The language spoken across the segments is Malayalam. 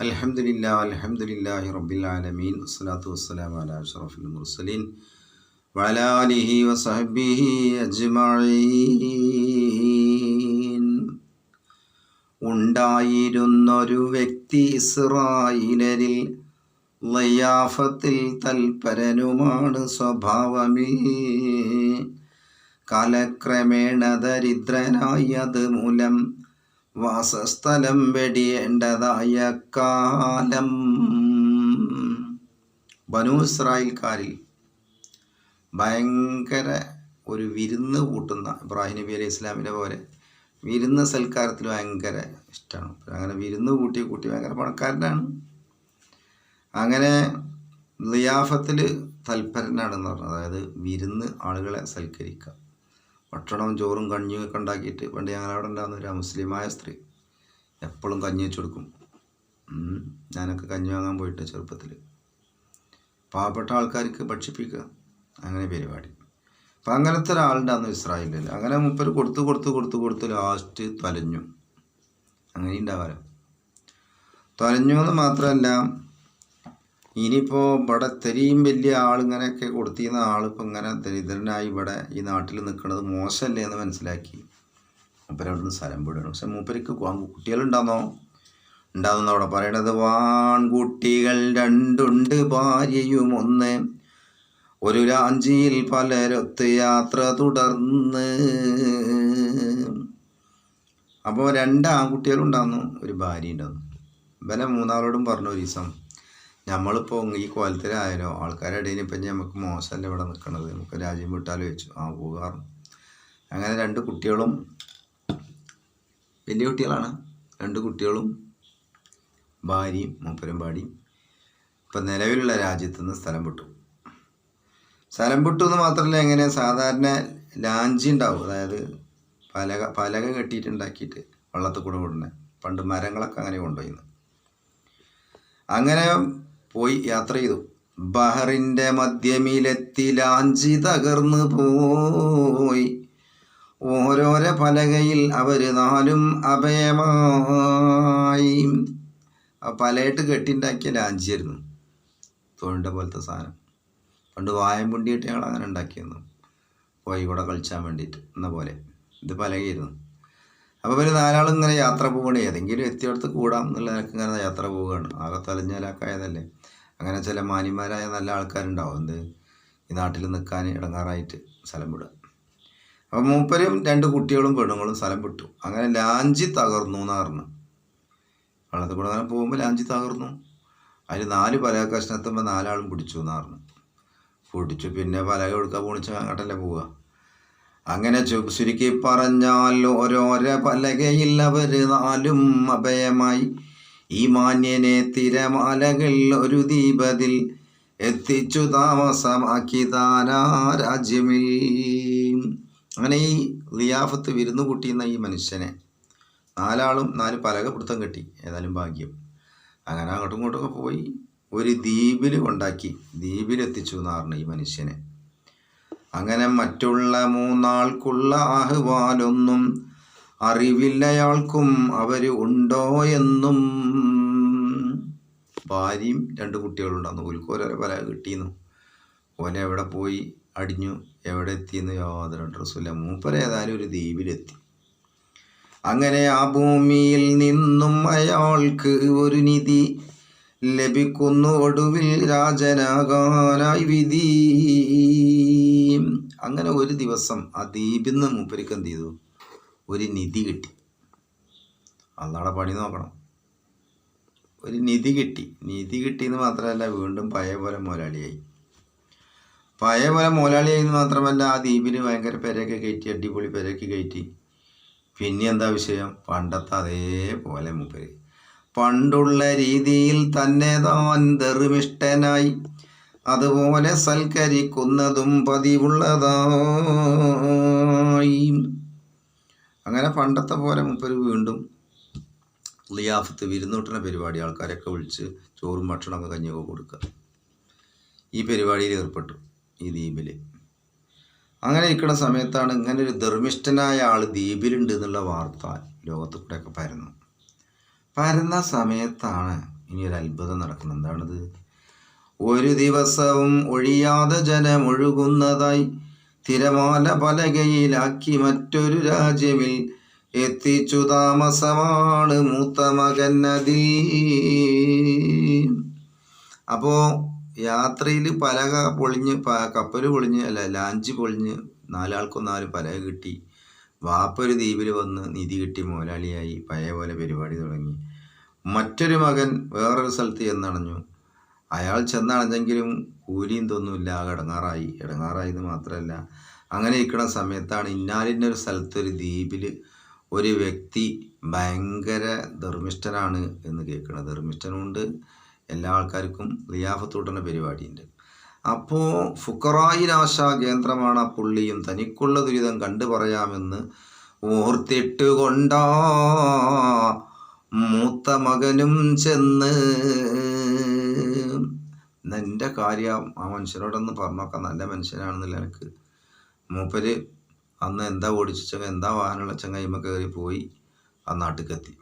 അൽഹംദുലില്ലാ അൽഹംദുലില്ലാഹി റബ്ബിൽ ആലമീൻ. വസ്സലാത്തു വസ്സലാമു അലാ അഷ്റഫിൽ മുർസലീൻ. വഅലാ ആലിഹി വസഹ്ബിഹി അജ്മഈൻ. ഉണ്ടായിരുന്നൊരു വ്യക്തി ഇസ്രായിലരിൽ ലയാഫത്തിൽ തൽപരനുമാണ് സ്വഭാവമേ. കാലക്രമേണ ദരിദ്രനായത് മൂലം വാസസ്ഥലം വെടിയേണ്ടതായ കാലം ബനു ഇസ്രായേൽക്കാരിൽ ഭയങ്കര ഒരു വിരുന്ന് കൂട്ടുന്ന ഇബ്രാഹിം നബി അലൈഹി ഇസ്ലാമിനെ പോലെ വിരുന്ന് സൽക്കാരത്തിൽ ഭയങ്കര ഇഷ്ടമാണ് അങ്ങനെ വിരുന്ന് കൂട്ടി കൂട്ടി ഭയങ്കര പണക്കാരനാണ്. അങ്ങനെ ലിയാഫത്തിൽ തൽപരനാണെന്ന് പറഞ്ഞത് അതായത് വിരുന്ന് ആളുകളെ സൽക്കരിക്കുക. ഭക്ഷണവും ചോറും കഞ്ഞിയും ഒക്കെ ഉണ്ടാക്കിയിട്ട് പണ്ട് ഞങ്ങൾ അവിടെ ഉണ്ടാകുന്ന ഒരു മുസ്ലിമായ സ്ത്രീ എപ്പോഴും കഞ്ഞി വെച്ച് കൊടുക്കും. ഞാനൊക്കെ കഞ്ഞി വാങ്ങാൻ പോയിട്ട് ചെറുപ്പത്തിൽ പാവപ്പെട്ട ആൾക്കാർക്ക് ഭക്ഷിപ്പിക്കുക അങ്ങനെ പരിപാടി. അപ്പം അങ്ങനത്തെ ഒരാളുണ്ടാകുന്ന ഇസ്രായേലിൽ അങ്ങനെ മുപ്പർ കൊടുത്ത് കൊടുത്ത് കൊടുത്ത് കൊടുത്ത് ലാസ്റ്റ് തലഞ്ഞു. അങ്ങനെ ഉണ്ടാവാലോ തലഞ്ഞു എന്ന് മാത്രമല്ല ഇനിയിപ്പോൾ ഇവിടെ ഇത്രയും വലിയ ആളിങ്ങനെയൊക്കെ കൊടുത്തിരുന്ന ആളിപ്പോൾ ഇങ്ങനെ ദരിദ്രനായി ഇവിടെ ഈ നാട്ടിൽ നിൽക്കുന്നത് മോശമല്ലേ എന്ന് മനസ്സിലാക്കി. മൂപ്പര് നിന്ന് സ്ഥലം വിടുകയാണ്. പക്ഷെ മൂപ്പരിക്ക് കുട്ടികളുണ്ടാന്നോ? ഉണ്ടാകുന്ന അവിടെ പറയണത് വാൺകുട്ടികൾ രണ്ടുണ്ട് ഭാര്യയും ഒന്ന്. ഒരു രാഞ്ചിയിൽ പലരൊത്ത് യാത്ര തുടർന്ന്. അപ്പോൾ രണ്ട് ആൺകുട്ടികളുണ്ടാകുന്നു ഒരു ഭാര്യ ഉണ്ടാകുന്നു ഇവനെ മൂന്നാളോടും പറഞ്ഞു ഒരു ദിവസം. നമ്മളിപ്പോൾ ഈ കോലത്തിലായാലോ ആൾക്കാരുടെ ഇടയിൽ ഇപ്പം നമുക്ക് മോശമല്ല ഇവിടെ നിൽക്കണത് നമുക്ക് രാജ്യം വിട്ടാലോ വെച്ചു ആ പോകാറുണ്ട്. അങ്ങനെ രണ്ട് കുട്ടികളും വലിയ കുട്ടികളാണ്. രണ്ട് കുട്ടികളും ഭാര്യയും മൂപ്പരമ്പാടിയും ഇപ്പം നിലവിലുള്ള രാജ്യത്തു നിന്ന് സ്ഥലം വിട്ടു. സ്ഥലം വിട്ടു എന്ന് മാത്രമല്ല എങ്ങനെ സാധാരണ ലാഞ്ചി ഉണ്ടാവും. അതായത് പലക പലക കെട്ടിയിട്ടുണ്ടാക്കിയിട്ട് വള്ളത്തിൽ കൂടെ വിടണേ പണ്ട് മരങ്ങളൊക്കെ അങ്ങനെ കൊണ്ടുപോയിരുന്നു അങ്ങനെ പോയി യാത്ര ചെയ്തു. ബഹറിന്റെ മധ്യമിലെത്തി ലാഞ്ചി തകർന്നു പോയി. ഓരോരോ പലകയിൽ അവർ നാലും അഭയമായി. പലയിട്ട് കെട്ടിണ്ടാക്കിയ ലാഞ്ചിയായിരുന്നു. തോണിന്റെ പോലത്തെ സാധനം. പണ്ട് വായം പുണ്ടിയിട്ട് ഞങ്ങൾ അങ്ങനെ ഉണ്ടാക്കിയിരുന്നു. പോയി കൂടെ കളിച്ചാൻ വേണ്ടിയിട്ട്. എന്ന പോലെ. ഇത് പലകയായിരുന്നു. അപ്പോൾ ഇവർ നാലാളും ഇങ്ങനെ യാത്ര പോവുകയാണ്. ഏതെങ്കിലും എത്തിയടത്ത് കൂടാം എന്നുള്ള നിനക്ക് ഇങ്ങനെ യാത്ര പോവുകയാണ്. ആകെ തലഞ്ഞാലാക്കായതല്ലേ അങ്ങനെ ചില മാന്യന്മാരായ നല്ല ആൾക്കാരുണ്ടാവും. എന്ത്? ഈ നാട്ടിൽ നിൽക്കാൻ ഇടങ്ങാറായിട്ട് സ്ഥലം വിടുക. അപ്പോൾ മൂപ്പരും രണ്ട് കുട്ടികളും പെണ്ണുങ്ങളും സ്ഥലം വിട്ടു. അങ്ങനെ ലാഞ്ചി തകർന്നു എന്ന് പറഞ്ഞു വള്ളത്തിൽ കൂടെ അങ്ങനെ പോകുമ്പോൾ ലാഞ്ചി തകർന്നു. അതിൽ നാല് പലക കഷ്ണത്തുമ്പോൾ നാലാളും പിടിച്ചു എന്ന് പിടിച്ചു. പിന്നെ പലക കൊടുക്കാൻ പൊണിച്ച് അങ്ങോട്ടല്ലേ പോവുക. അങ്ങനെ ചുരുക്കി പറഞ്ഞാൽ ഓരോരോ പലകയിൽ അവർ നാലും അഭയമായി. ഈ മാന്യനെ തിരമാലകൾ ഒരു ദീപതിൽ എത്തിച്ചു താമസമാക്കി താനാ രാജ്യമിൽ. അങ്ങനെ ഈ ലിയാഫത്ത് വിരുന്നു കൂട്ടിയുന്ന ഈ മനുഷ്യനെ നാലാളും നാല് പലക പിടുത്തം കെട്ടി. ഏതായാലും ഭാഗ്യം. അങ്ങനെ അങ്ങോട്ടും ഇങ്ങോട്ടൊക്കെ പോയി. ഒരു ദ്വീപിൽ കൊണ്ടാക്കി. ദ്വീപിലെത്തിച്ചു എന്ന് പറഞ്ഞു ഈ മനുഷ്യനെ. അങ്ങനെ മറ്റുള്ള മൂന്നാൾക്കുള്ള ആഹ്വാനൊന്നും അറിവില്ലയാൾക്കും അവർ ഉണ്ടോ എന്നും. ഭാര്യയും രണ്ട് കുട്ടികളുണ്ടായിരുന്നു ഓൽക്ക് ഓരോരോ പല കിട്ടിയിരുന്നു ഓനെ എവിടെ പോയി അടിഞ്ഞു എവിടെ എത്തിയെന്ന് യാതൊരു അഡ്രസ്സുമില്ല മൂപ്പര ഏതായാലും ഒരു ദ്വീപിലെത്തി. അങ്ങനെ ആ ഭൂമിയിൽ നിന്നും അയാൾക്ക് ഒരു നിധി ലഭിക്കുന്നു. ഒടുവിൽ രാജനാകാനായി വിധി. അങ്ങനെ ഒരു ദിവസം ആ ദ്വീപിൽ നിന്ന് മൂപ്പരിക്ക് എന്ത് ചെയ്തു? ഒരു നിധി കിട്ടി. അന്നാടെ പണി നോക്കണം. ഒരു നിധി കിട്ടി. നിധി കിട്ടിയെന്ന് മാത്രമല്ല വീണ്ടും പഴയ പോലെ മുതലാളിയായി പഴയ പോലെ മുതലാളിയായി എന്ന് മാത്രമല്ല ആ ദ്വീപിൽ ഭയങ്കര പെരയൊക്കെ കയറ്റി അടിപൊളി പെരയൊക്കെ കയറ്റി. പിന്നെ എന്താ വിഷയം? പണ്ടത്തെ അതേപോലെ മൂപ്പര്. പണ്ടുള്ള രീതിയിൽ തന്നെ താൻ ധർമ്മിഷ്ഠനായി. അതുപോലെ സൽക്കരിക്കുന്നതും പതിവുള്ളതായി. അങ്ങനെ പണ്ടത്തെ പോലെ മുപ്പര് വീണ്ടും ലിയാഫത്ത് വിരുന്നൂട്ടുന്ന പരിപാടി ആൾക്കാരൊക്കെ വിളിച്ച് ചോറും ഭക്ഷണമൊക്കെ കഞ്ഞിയൊക്കെ കൊടുക്കുക. ഈ പരിപാടിയിൽ ഏർപ്പെട്ടു ഈ ദ്വീപിൽ അങ്ങനെ ഇരിക്കുന്ന സമയത്താണ് ഇങ്ങനെ ഒരു ധർമ്മിഷ്ഠനായ ആൾ ദ്വീപിലുണ്ട് എന്നുള്ള വാർത്ത ലോകത്ത് കൂടെയൊക്കെ പരന്നു. പരന്ന സമയത്താണ് ഇനി ഒരു അത്ഭുതം നടക്കുന്നത്. എന്താണത്? ഒരു ദിവസവും ഒഴിയാതെ ജനമൊഴുകുന്നതായി തിരമാല പലകയിലാക്കി മറ്റൊരു രാജ്യമിൽ എത്തിച്ചു താമസമാണ് മൂത്ത മകൻ നദി. അപ്പോ യാത്രയിൽ പലക പൊളിഞ്ഞ് കപ്പൽ പൊളിഞ്ഞ് അല്ല ലാഞ്ച് പൊളിഞ്ഞ് നാലാൾക്കും നാല് പലക കിട്ടി. വാപ്പൊരു ദ്വീപിൽ വന്ന് നിധി കിട്ടി മുതലാളിയായി പഴയ പോലെ പരിപാടി തുടങ്ങി. മറ്റൊരു മകൻ വേറൊരു സ്ഥലത്ത് ചെന്നണഞ്ഞു അയാൾ ചെന്നണഞ്ഞെങ്കിലും കൂലിയും തൊന്നുമില്ല ഇടങ്ങാറായി ഇടങ്ങാറായി എന്ന് മാത്രമല്ല അങ്ങനെ ഇരിക്കുന്ന സമയത്താണ് ഇന്നാലിന്റെ ഒരു സ്ഥലത്ത് ഒരു ദ്വീപിൽ ഒരു വ്യക്തി ഭയങ്കര ധർമ്മിഷ്ഠനാണ് എന്ന് കേൾക്കുന്നത് ധർമ്മിഷ്ഠനുണ്ട് എല്ലാ ആൾക്കാർക്കും ലിയാഫത്തൂട്ടുന്ന പരിപാടിയുണ്ട്. അപ്പോൾ ഫുക്കറായിലാശാ കേന്ദ്രമാണ് ആ പുള്ളിയും. തനിക്കുള്ള ദുരിതം കണ്ടു പറയാമെന്ന് ഓർത്തിട്ട് കൊണ്ടാ മൂത്ത മകനും ചെന്ന് എന്റെ കാര്യം ആ മനുഷ്യനോടൊന്ന് പറഞ്ഞോക്കാം. നല്ല മനുഷ്യനാണെന്നില്ല എനിക്ക് മൂപ്പര് അന്ന് എന്താ ഓടിച്ചങ്ങ എന്താ വാഹനമുള്ള ചങ്ങായിമ കയറി പോയി ആ നാട്ടിലെത്തി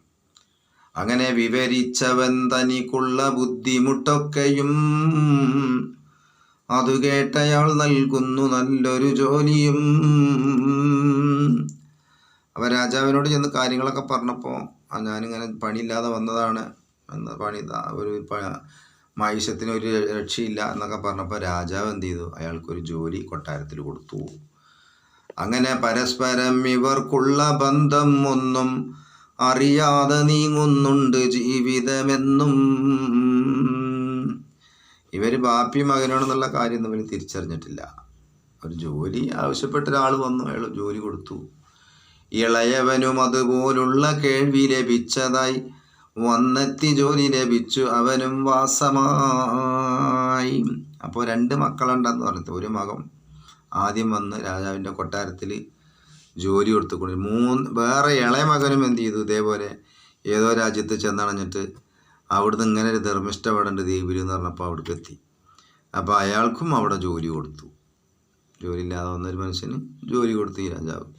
അങ്ങനെ വിവരിച്ചവൻ തനിക്കുള്ള ബുദ്ധിമുട്ടൊക്കെയും അതു കേട്ടയാൾ നൽകുന്നു നല്ലൊരു ജോലിയും. അവ രാജാവിനോട് ചെന്ന് കാര്യങ്ങളൊക്കെ പറഞ്ഞപ്പോൾ ഞാനിങ്ങനെ പണിയില്ലാതെ വന്നതാണ് എന്ന് പണി ഒരു മൈഷത്തിന് ഒരു രക്ഷയില്ല എന്നൊക്കെ പറഞ്ഞപ്പോൾ രാജാവ് എന്ത് ചെയ്തു? അയാൾക്കൊരു ജോലി കൊട്ടാരത്തിൽ കൊടുത്തു. അങ്ങനെ പരസ്പരം ഇവർക്കുള്ള ബന്ധം ഒന്നും അറിയാതെ നീങ്ങുന്നുണ്ട് ജീവിതമെന്നും. ഇവർ ബാപ്പി മകനാണെന്നുള്ള കാര്യമൊന്നും ഇവർ തിരിച്ചറിഞ്ഞിട്ടില്ല. ഒരു ജോലി ആവശ്യപ്പെട്ട ഒരാൾ വന്നു അയാൾ ജോലി കൊടുത്തു. ഇളയവനും അതുപോലുള്ള കേൾവി ലഭിച്ചതായി വന്നെത്തി ജോലി ലഭിച്ചു അവനും വാസമായി. അപ്പോൾ രണ്ട് മക്കളുണ്ടെന്ന് പറഞ്ഞത് ഒരു മകൻ ആദ്യം വന്ന് രാജാവിന്റെ കൊട്ടാരത്തിൽ ജോലി കൊടുത്തുകൊണ്ട് മൂന്ന് വേറെ ഇളയ മകനും എന്ത് ചെയ്തു? ഇതേപോലെ ഏതോ രാജ്യത്ത് ചെന്നണഞ്ഞിട്ട് അവിടുന്ന് ഇങ്ങനെ ഒരു ധർമ്മിഷ്ഠ അവിടെ ഉണ്ട് എന്ന് പറഞ്ഞപ്പോൾ അവിടേക്ക് എത്തി. അപ്പോൾ അയാൾക്കും അവിടെ ജോലി കൊടുത്തു. ജോലി ഇല്ലാതെ വന്നൊരു മനുഷ്യന് ജോലി കൊടുത്തു ഈ രാജാവ്.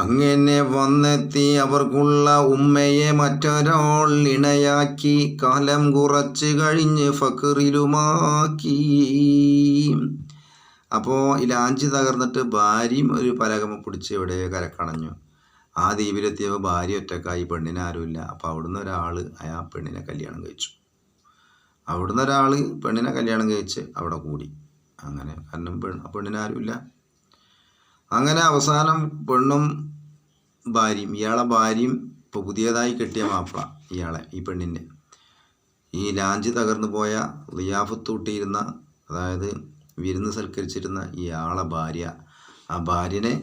അങ്ങനെ വന്നെത്തി അവർക്കുള്ള ഉമ്മയെ മറ്റൊരാൾ ഇണയാക്കി കാലം കുറച്ച് കഴിഞ്ഞ് ഫക്കറിലുമാക്കി അപ്പോൾ ലാഞ്ച് തകർന്നിട്ട് ഭാര്യയും ഒരു പലകമ പിടിച്ച് ഇവിടെ കരക്കണഞ്ഞു. ആ ദ്വീപിലെത്തിയപ്പോൾ ഭാര്യ ഒറ്റക്കായി പെണ്ണിന് ആരുമില്ല. അപ്പോൾ അവിടുന്ന് ഒരാൾ ആ പെണ്ണിനെ കല്യാണം കഴിച്ചു. അവിടുന്ന് ഒരാൾ പെണ്ണിനെ കല്യാണം കഴിച്ച് അവിടെ കൂടി. അങ്ങനെ കാരണം പെണ്ണ് പെണ്ണിന് ആരുമില്ല. അങ്ങനെ അവസാനം പെണ്ണും ഭാര്യയും ഇയാളെ ഭാര്യയും ഇപ്പോൾ പുതിയതായി കെട്ടിയ മാപ്പിള ഇയാളെ ഈ പെണ്ണിന്റെ ഈ ലാഞ്ച് തകർന്നു പോയ ലിയാഫത്തൂട്ടിയിരുന്ന അതായത് വിരുന്ന് സൽക്കരിച്ചിരുന്ന ഇയാളെ ഭാര്യ ആ ഭാര്യനെ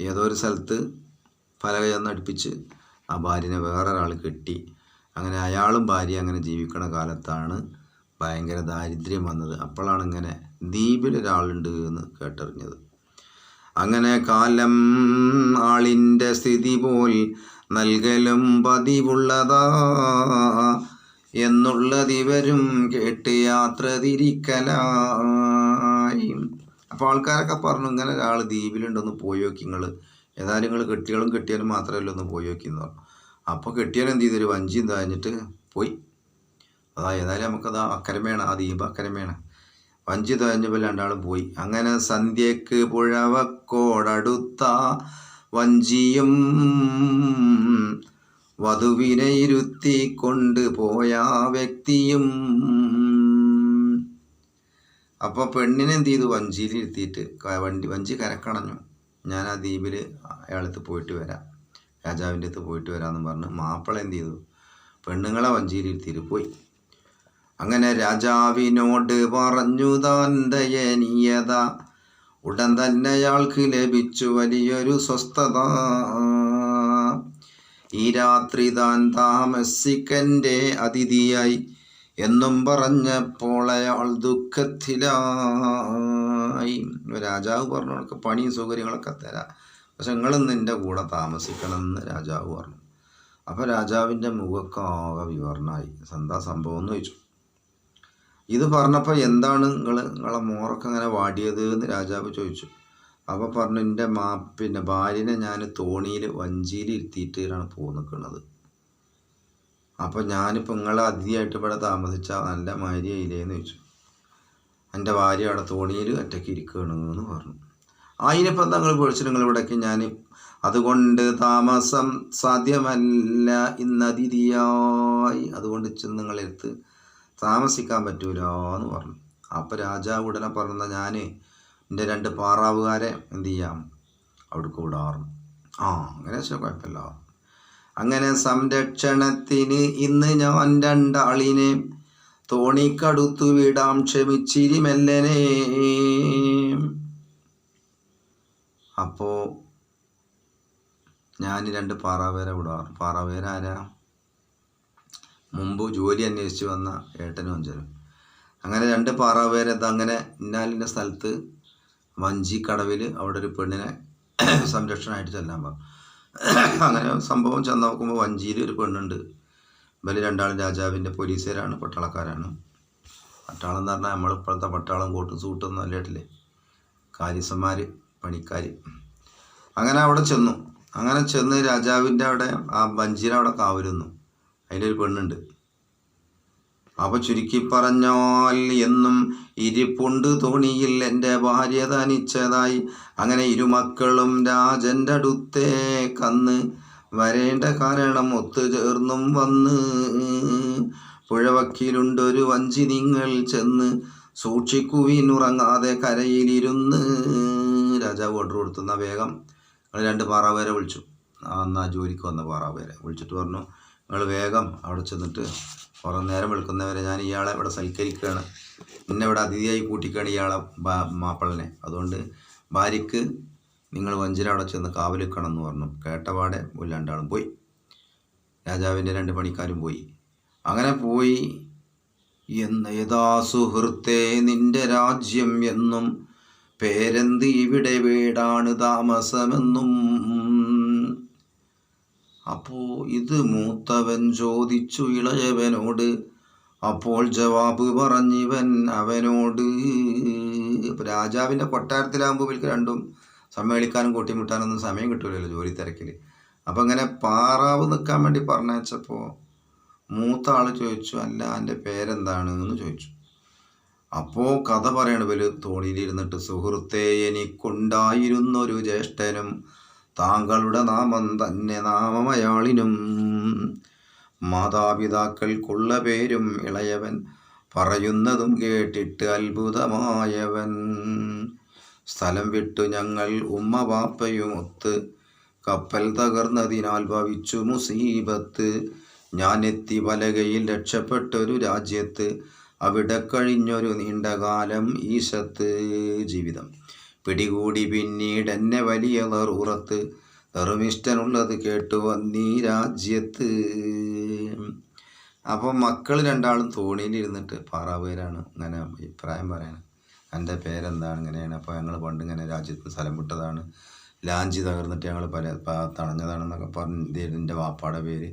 ഏതോ ഒരു സ്ഥലത്ത് പലക ചെന്നടുപ്പിച്ച് ആ ഭാര്യനെ വേറൊരാൾ കെട്ടി അങ്ങനെ അയാളും ഭാര്യ അങ്ങനെ ജീവിക്കണ കാലത്താണ് ഭയങ്കര ദാരിദ്ര്യം വന്നത്. അപ്പോഴാണ് ഇങ്ങനെ ദ്വീപിലൊരാളുണ്ട് എന്ന് കേട്ടറിഞ്ഞത്. അങ്ങനെ കാലം ആളിന്റെ സ്ഥിതി പോൽ നൽകലും പതിവുള്ളതാ എന്നുള്ളതിവരും കേട്ട് യാത്ര തിരിക്കലായി. അപ്പോൾ ആൾക്കാരൊക്കെ പറഞ്ഞു ഇങ്ങനെ ഒരാൾ ദ്വീപിലുണ്ടൊന്ന് പോയി നോക്കി നിങ്ങൾ ഏതായാലും നിങ്ങൾ കെട്ടികളും കെട്ടിയാലും മാത്രമല്ല ഒന്ന് പോയി നോക്കി എന്ന് പറഞ്ഞു. അപ്പോൾ കെട്ടിയാൽ എന്ത് ചെയ്തൊരു വഞ്ചിയും താഞ്ഞിട്ട് പോയി. അതാ ഏതായാലും നമുക്കത് അക്കരമേണ ആ ദ്വീപ് അക്കരമേണ്. വഞ്ചി തുഴഞ്ഞപ്പോൾ രണ്ടാളും പോയി. അങ്ങനെ സന്ധ്യക്ക് പുഴവക്കോടടുത്ത വഞ്ചിയും വധുവിനെ ഇരുത്തി കൊണ്ടുപോയ വ്യക്തിയും. അപ്പോൾ പെണ്ണിനെ എന്ത് ചെയ്തു? വഞ്ചിയിൽ ഇരുത്തിയിട്ട് വണ്ടി വഞ്ചി കരക്കണഞ്ഞു. ഞാൻ ആ ദ്വീപിൽ അയാളത്ത് പോയിട്ട് വരാം. രാജാവിന്റെ അടുത്ത് പോയിട്ട് വരാമെന്ന് പറഞ്ഞ് മാപ്പിള എന്ത് ചെയ്തു? പെണ്ണുങ്ങളെ വഞ്ചിയിൽ ഇരുത്തിയിട്ട് പോയി. അങ്ങനെ രാജാവിനോട് പറഞ്ഞു താൻ ദയനീയത. ഉടൻ തന്നെ അയാൾക്ക് ലഭിച്ചു വലിയൊരു സ്വസ്ഥത. ഈ രാത്രി താൻ താമസിക്കന്റെ അതിഥിയായി എന്നും പറഞ്ഞപ്പോൾ അയാൾ ദുഃഖത്തിലായി. രാജാവ് പറഞ്ഞു "നിനക്ക് പണിയും സൗകര്യങ്ങളൊക്കെ തരാം. പക്ഷെ നിങ്ങളും നിന്റെ കൂടെ താമസിക്കണമെന്ന് രാജാവ് പറഞ്ഞു. അപ്പോൾ രാജാവിന്റെ മുഖക്കാകെ വിവരണമായി. എന്താ സംഭവം എന്ന് ചോദിച്ചു. ഇത് പറഞ്ഞപ്പോൾ എന്താണ് നിങ്ങൾ നിങ്ങളെ മോറൊക്കെ അങ്ങനെ വാടിയത് എന്ന് രാജാവ് ചോദിച്ചു. അപ്പോൾ പറഞ്ഞു എന്റെ മാ പിന്നെ ഭാര്യനെ ഞാൻ തോണിയിൽ വഞ്ചിയിൽ ഇരുത്തിയിട്ടാണ് പോന്നിക്കുന്നത് അപ്പോൾ ഞാനിപ്പോൾ നിങ്ങളെ അതിഥിയായിട്ട് ഇവിടെ താമസിച്ച നല്ല മാരിയായില്ലേന്ന് ചോദിച്ചു. എന്റെ ഭാര്യ അവിടെ തോണിയിൽ ഒറ്റയ്ക്ക് ഇരിക്കുകയാണ് എന്ന് പറഞ്ഞു. അതിനിപ്പം നിങ്ങൾ പേടിച്ച് നിങ്ങൾ ഇവിടേക്ക് ഞാൻ അതുകൊണ്ട് താമസം സാധ്യമല്ല ഇന്ന് അതിഥിയായി അതുകൊണ്ട് ചെന്ന് നിങ്ങളെടുത്ത് താമസിക്കാൻ പറ്റൂല എന്ന് പറഞ്ഞു. അപ്പോൾ രാജാവ് ഉടനെ പറഞ്ഞ ഞാൻ എന്റെ രണ്ട് പാറാവുകാരെ എന്തു ചെയ്യാം? അവിടേക്ക് വിടാറും ആ അങ്ങനെ വെച്ചാൽ കുഴപ്പമില്ല. അങ്ങനെ സംരക്ഷണത്തിന് ഇന്ന് ഞാൻ രണ്ടാളിനെ തോണിക്കടുത്തു വിടാം. ക്ഷമിച്ചിരി മെല്ലനെ. അപ്പോ ഞാൻ രണ്ട് പാറാവേര വിടാറ് പാറാവേര ആരാ മുമ്പ് ജോലി അന്വേഷിച്ച് വന്ന ഏട്ടനും അഞ്ചനും. അങ്ങനെ രണ്ട് പാറാവേരെ അങ്ങനെ ഇന്നാലിന്റെ സ്ഥലത്ത് വഞ്ചി കടവിൽ അവിടെ ഒരു പെണ്ണിനെ സംരക്ഷണമായിട്ട് ചെല്ലാൻ പറഞ്ഞു. അങ്ങനെ സംഭവം ചെന്ന് നോക്കുമ്പോൾ വഞ്ചിയിൽ ഒരു പെണ്ണുണ്ട്. ഇവർ രണ്ടാളും രാജാവിന്റെ പോലീസുകാരാണ് പട്ടാളക്കാരാണ്. പട്ടാളം എന്ന് പറഞ്ഞാൽ നമ്മളിപ്പോഴത്തെ പട്ടാളം കോട്ടും സൂട്ടൊന്നും അല്ലേട്ടില്ലേ കാര്യസ്ഥന്മാർ പണിക്കാർ അങ്ങനെ അവിടെ ചെന്നു. അങ്ങനെ ചെന്ന് രാജാവിന്റെ അവിടെ ആ വഞ്ചിയുടെ അവിടെ കാവരുന്നു അതിലൊരു പെണ്ണുണ്ട്. അവ ചുരുക്കി പറഞ്ഞാൽ എന്നും ഇരിപ്പുണ്ട് തോണിയിൽ എന്റെ ഭാര്യ തനിച്ചതായി. അങ്ങനെ ഇരുമക്കളും രാജന്റെ അടുത്തേ കന്ന് വരേണ്ട കാരണം ഒത്തുചേർന്നും വന്ന്. പുഴവക്കിലുണ്ടൊരു വഞ്ചി നിങ്ങൾ ചെന്ന് സൂക്ഷിക്കുവിനുറങ്ങാതെ കരയിലിരുന്ന്. രാജാവ് ഓർഡർ കൊടുത്തുന്ന വേഗം. രണ്ട് പാറാവേരെ വിളിച്ചു. ആ എന്നാ ജോലിക്ക് വന്ന പാറാവേരെ വിളിച്ചിട്ട് പറഞ്ഞു. നിങ്ങൾ വേഗം അവിടെ ചെന്നിട്ട് കുറേ നേരം വെളുക്കുന്നവരെ ഞാൻ ഇയാളെ ഇവിടെ സൽക്കരിക്കുകയാണ്. എന്നെ ഇവിടെ അതിഥിയായി കൂട്ടിക്കാണ് ഇയാളെ മാപ്പിളനെ. അതുകൊണ്ട് ഭാര്യയ്ക്ക് നിങ്ങൾ വഞ്ചിര അവിടെ ചെന്ന് കാവലിക്കണം എന്ന് പറഞ്ഞു. കേട്ടപാടെ ഉല്ലാണ്ടാളും പോയി. രാജാവിന്റെ രണ്ട് പണിക്കാരും പോയി. അങ്ങനെ പോയി. എന്ന് യഥാ സുഹൃത്തെ നിന്റെ രാജ്യം എന്നും പേരെന്ത് ഇവിടെ വീടാണ് താമസമെന്നും അപ്പോ ഇത് മൂത്തവൻ ചോദിച്ചു ഇളയവനോട്. അപ്പോൾ ജവാബ് പറഞ്ഞിവൻ അവനോട് രാജാവിന്റെ കൊട്ടാരത്തിലാകുമ്പോൾ ഇവർക്ക് രണ്ടും സമ്മേളിക്കാനും കൂട്ടിമുട്ടാനൊന്നും സമയം കിട്ടൂലല്ലോ ജോലി തിരക്കിൽ അപ്പൊ ഇങ്ങനെ പാറാവ് നിൽക്കാൻ വേണ്ടി പറഞ്ഞപ്പോ മൂത്ത ആൾ ചോദിച്ചു അല്ല എന്റെ പേരെന്താണ്? എന്ന് ചോദിച്ചു. അപ്പോ കഥ പറയണ ഇവർ തോണിയിലിരുന്നിട്ട് സുഹൃത്തെ എനിക്കുണ്ടായിരുന്നൊരു ജ്യേഷ്ഠനും താങ്കളുടെ നാമം തന്നെ നാമമയാളിനും. മാതാപിതാക്കൾക്കുള്ള പേരും ഇളയവൻ പറയുന്നതും കേട്ടിട്ട് അത്ഭുതമായവൻ. സ്ഥലം വിട്ടു ഞങ്ങൾ ഉമ്മ വാപ്പയുമൊത്ത് കപ്പൽ തകർന്നതിനാൽ ഭവിച്ചു മുസീബത്ത്. ഞാൻ എത്തി വലകയിൽ രക്ഷപ്പെട്ടൊരു രാജ്യത്ത്. അവിടെ കഴിഞ്ഞൊരു നീണ്ടകാലം ഈശത്ത് ജീവിതം. പിടികൂടി പിന്നീട് എന്നെ വലിയ നെറുറത്ത് നെറുമിഷ്ടനുള്ളത് കേട്ടു വന്നീ രാജ്യത്ത്. അപ്പം മക്കൾ രണ്ടാളും തോണിയിലിരുന്നിട്ട് പാറാവേരാണ് അങ്ങനെ അഭിപ്രായം പറയണം. എന്റെ പേരെന്താണ് ഇങ്ങനെയാണ്. അപ്പോൾ ഞങ്ങൾ പണ്ട് ഇങ്ങനെ രാജ്യത്ത് സ്ഥലം വിട്ടതാണ്. ലാഞ്ചി തകർന്നിട്ട് ഞങ്ങൾ പല തടഞ്ഞതാണെന്നൊക്കെ പറഞ്ഞ് എന്റെ വാപ്പാടെ പേര്.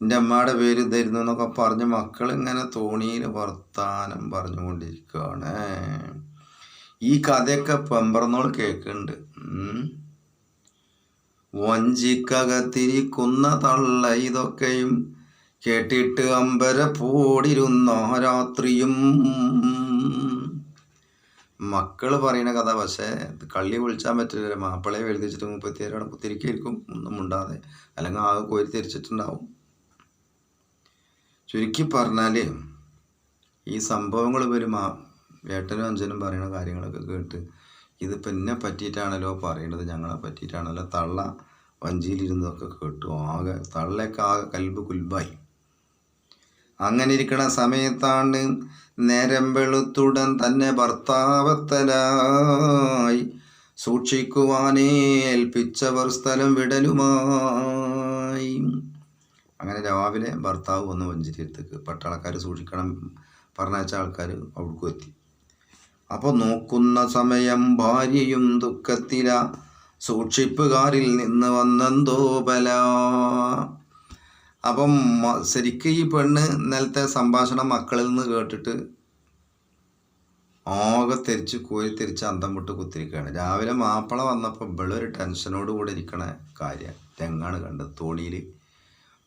എന്റെ അമ്മയുടെ പേര് ഇതായിരുന്നു എന്നൊക്കെ പറഞ്ഞ് മക്കൾ ഇങ്ങനെ തോണിയിൽ വർത്താനം പറഞ്ഞുകൊണ്ടിരിക്കുകയാണ് ഈ കഥയൊക്കെ പെമ്പറന്നോട് കേൾക്കുന്നുണ്ട്. വഞ്ചിക്കകത്തിരിക്കുന്ന തള്ള ഇതൊക്കെയും കേട്ടിട്ട് അമ്പര പൂടിരുന്ന രാത്രിയും. മക്കൾ പറയുന്ന കഥ പക്ഷേ കള്ളി വിളിച്ചാൻ പറ്റില്ല. മാപ്പിളയെ എഴുതിച്ചിട്ട് മുപ്പത്തിയേഴാണ് കുത്തിരിക്കായിരിക്കും. ഒന്നും മുണ്ടാതെ. അല്ലെങ്കിൽ ആകെ കോരി തിരിച്ചിട്ടുണ്ടാവും ചുരുക്കി പറഞ്ഞാൽ ഈ സംഭവങ്ങൾ വരും ആ ഏട്ടനും അഞ്ചനും പറയുന്ന കാര്യങ്ങളൊക്കെ കേട്ട് ഇതിപ്പോൾ എന്നെ പറ്റിയിട്ടാണല്ലോ പറയണത് ഞങ്ങളെ പറ്റിയിട്ടാണല്ലോ തള്ള വഞ്ചിയിലിരുന്നതൊക്കെ കേട്ടു. ആകെ തള്ളയൊക്കെ ആകെ കൽബ് കുൽബായി. അങ്ങനെ ഇരിക്കണ സമയത്താണ് നേരം വെളുത്തുടൻ തന്നെ ഭർത്താവത്തലായി. സൂക്ഷിക്കുവാനേ ഏൽപ്പിച്ചവർ സ്ഥലം വിടലുമായി. അങ്ങനെ രാവിലെ ഭർത്താവ് വന്ന് വഞ്ചിരിയത്തേക്ക് പട്ടാളക്കാർ സൂക്ഷിക്കണം പറഞ്ഞയച്ച ആൾക്കാർ അവിടേക്കും എത്തി. അപ്പോൾ നോക്കുന്ന സമയം ഭാര്യയും ദുഃഖത്തില. സൂക്ഷിപ്പുകാരിൽ നിന്ന് വന്നെന്തോ ബല. അപ്പം ശരിക്കും ഈ പെണ്ണ് ഇന്നലത്തെ സംഭാഷണം മക്കളിൽ നിന്ന് കേട്ടിട്ട് ആകെ തെരിച്ച് കോരി തെരിച്ച് അന്തം വിട്ട് കുത്തിരിക്കുകയാണ്. രാവിലെ മാപ്പിള വന്നപ്പോൾ ഇവളൊരു ടെൻഷനോട് കൂടെ ഇരിക്കണ കാര്യം. രംഗാണ് കണ്ടത്. തോണിയിൽ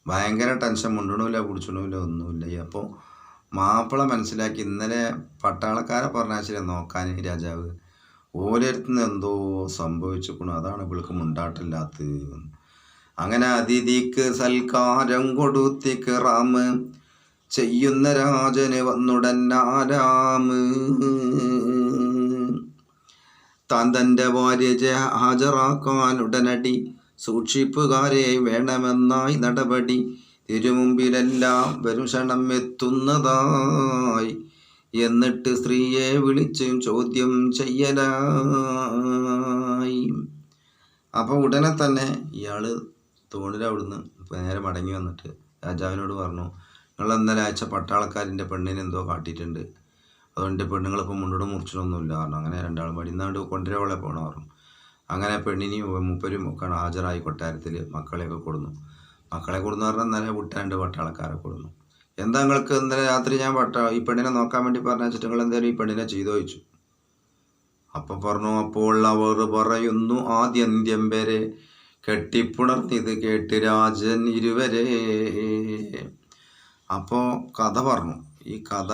ഭയങ്കര ടെൻഷൻ മുണ്ടണമില്ല കുടിച്ചണമില്ല ഒന്നുമില്ല. അപ്പോൾ മാപ്പിള മനസ്സിലാക്കി ഇന്നലെ പട്ടാളക്കാരെ പറഞ്ഞാച്ചില്ല നോക്കാൻ രാജാവ്? ഓരോരുത്തുനിന്ന് എന്തോ സംഭവിച്ചിരിക്കണു അതാണ് ഇവൾക്ക് മുണ്ടാട്ടില്ലാത്തത്. അങ്ങനെ അതിഥിക്ക് സൽക്കാരം കൊടുത്തിക്ക് റാമ് ചെയ്യുന്ന രാജന് വന്നുടൻ ആരാമ് താൻ തന്റെ ഭാര്യ ഹാജരാക്കാൻ ഉടനടി സൂക്ഷിപ്പുകാരെ വേണമെന്നായി നടപടി തിരുമുമ്പിലെല്ലാം വരുഷണം എത്തുന്നതായി. എന്നിട്ട് സ്ത്രീയെ വിളിച്ച് ചോദ്യം ചെയ്യലായി. അപ്പോൾ ഉടനെ തന്നെ ഇയാൾ തോണിൽ അവിടുന്ന് നേരെ മടങ്ങി വന്നിട്ട് രാജാവിനോട് പറഞ്ഞു നിങ്ങൾ ഇന്നലെ അയച്ച പട്ടാളക്കാരിന്റെ പെണ്ണിനെ എന്തോ കാട്ടിയിട്ടുണ്ട്. അതുകൊണ്ട് പെണ്ണുങ്ങളിപ്പോൾ മുന്നോട്ട് മുറിച്ചിട്ടൊന്നുമില്ല. പറഞ്ഞു. അങ്ങനെ രണ്ടാളും പടിന്നാണ്ട് കൊണ്ടുവരവളെ പോകണം പറഞ്ഞു. അങ്ങനെ പെണ്ണിനെയും മുപ്പരും ഒക്കെ ഹാജരായി കൊട്ടാരത്തിൽ മക്കളെയൊക്കെ കൊടുന്നു. മക്കളെ കൂടുന്ന് പറഞ്ഞാൽ ഇന്നലെ വിട്ടാണ്ട് പട്ടാളക്കാരെ കൂടുന്നു. എന്താ നിങ്ങൾക്ക് ഇന്നലെ രാത്രി ഞാൻ പട്ട ഈ പെണ്ണിനെ നോക്കാൻ വേണ്ടി പറഞ്ഞ വെച്ചിട്ട് നിങ്ങൾ എന്തായാലും ഈ പെണ്ണിനെ ചെയ്തു വെച്ചു. അപ്പൊ പറഞ്ഞു അപ്പോൾ അവർ പറയുന്നു ആദ്യന്ത്യം വരെ കെട്ടിപ്പുണർന്നിത് കേട്ട് രാജൻ ഇരുവരെ. അപ്പോൾ കഥ പറഞ്ഞു. ഈ കഥ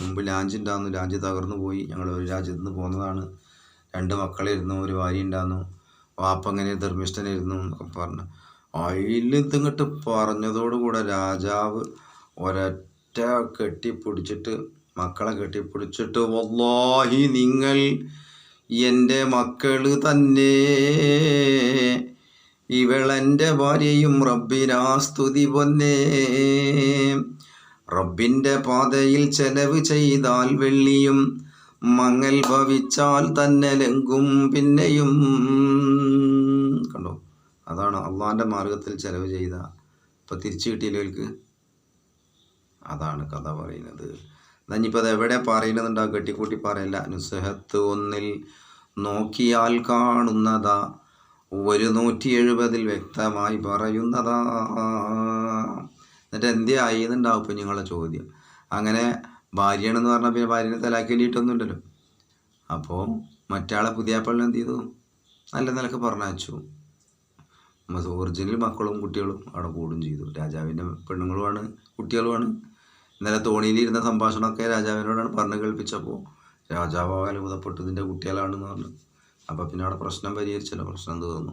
മുമ്പ് ലാഞ്ചുണ്ടാകുന്നു ലാഞ്ച് തകർന്നു പോയി. ഞങ്ങൾ ഒരു രാജ്യത്ത് നിന്ന് പോകുന്നതാണ് രണ്ട് മക്കളിരുന്നു ഒരു ഭാര്യ ഉണ്ടായിരുന്നു വാപ്പ അങ്ങനെ ധർമ്മിഷ്ഠനായിരുന്നു എന്നൊക്കെ പറഞ്ഞു. അതിൽ ഇതിങ്ങോട്ട് പറഞ്ഞതോടുകൂടെ രാജാവ് ഒരൊറ്റ കെട്ടിപ്പിടിച്ചിട്ട് മക്കളെ കെട്ടിപ്പിടിച്ചിട്ട് വല്ലാഹി നിങ്ങൾ എന്റെ മക്കൾ തന്നെ. ഇവളെന്റെ ഭാര്യയും റബ്ബിനാ സ്തുതി പൊന്നേ. റബ്ബിന്റെ പാതയിൽ ചെലവ് ചെയ്താൽ വെള്ളിയും മങ്ങൽ ഭവിച്ചാൽ തന്നെ ലങ്കും പിന്നെയും. കണ്ടോ? അതാണ് അള്ളാഹിന്റെ മാർഗത്തിൽ ചെലവ് ചെയ്ത ഇപ്പം തിരിച്ചു കിട്ടിയില്ലവർക്ക് അതാണ് കഥ പറയുന്നത്. ഇനിയിപ്പോൾ അത് എവിടെ പറയുന്നുണ്ടാവും കെട്ടിക്കൂട്ടി പറയല്ല. നുസഹത്ത് ഒന്നിൽ നോക്കിയാൽ കാണുന്നതാ ഒരു നൂറ്റി എഴുപതിൽ വ്യക്തമായി പറയുന്നതാ. എന്നിട്ട് എന്തേ ആയി എന്നുണ്ടാവും ഇപ്പം നിങ്ങളുടെ ചോദ്യം? അങ്ങനെ ഭാര്യയാണെന്ന് പറഞ്ഞാൽ പിന്നെ ഭാര്യനെ തലാക്കിയിട്ടൊന്നുമില്ലല്ലോ അപ്പോൾ മറ്റാളെ പുതിയ പള്ളി എന്ത് ചെയ്തു? നല്ല നിലയ്ക്ക് പറഞ്ഞയച്ചു. ഒറിജിനൽ മക്കളും കുട്ടികളും അവിടെ കൂടും ചെയ്തു. രാജാവിന്റെ പെണ്ണുങ്ങളുമാണ് കുട്ടികളുമാണ്. ഇന്നലെ തോണിയിലിരുന്ന സംഭാഷണമൊക്കെ രാജാവിനോടാണ് പറഞ്ഞു കേൾപ്പിച്ചപ്പോൾ രാജാവ് അത്ഭുതപ്പെട്ടു ഇതിന്റെ കുട്ടികളാണെന്ന് പറഞ്ഞു. അപ്പോൾ പിന്നെ അവിടെ പ്രശ്നം പരിഹരിച്ചല്ലോ പ്രശ്നം തീർന്നു.